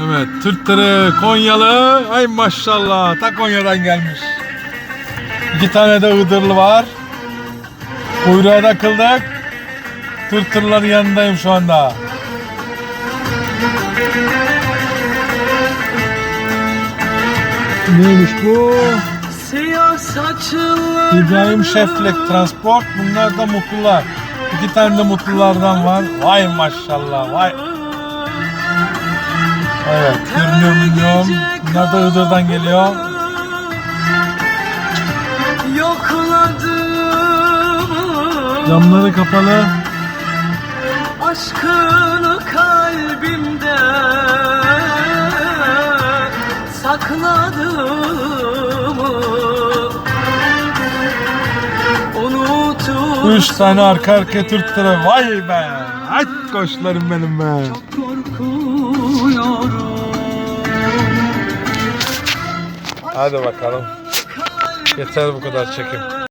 Evet, Türk tırı Konyalı. Ay maşallah, ta Konya'dan gelmiş. İki tane de Iğdırlı var. Kuyruğa takıldık. Türk tırların yanındayım şu anda. Neymiş bu? İbrahim Şeflek Transport. Bunlar da mutlular. İki tane de mutlulardan var. Vay maşallah, vay. Evet, görünüyor. Bunlar da Iğdır'dan geliyor. Yokladım Camları kapalı. Aşkını kalbimde Sakladım Unutup Üç tane arka arkaya Türk tırı. Vay be. Ay koçlarım benim be. korkuyorum Hadi bakalım. Yeter bu kadar çekim.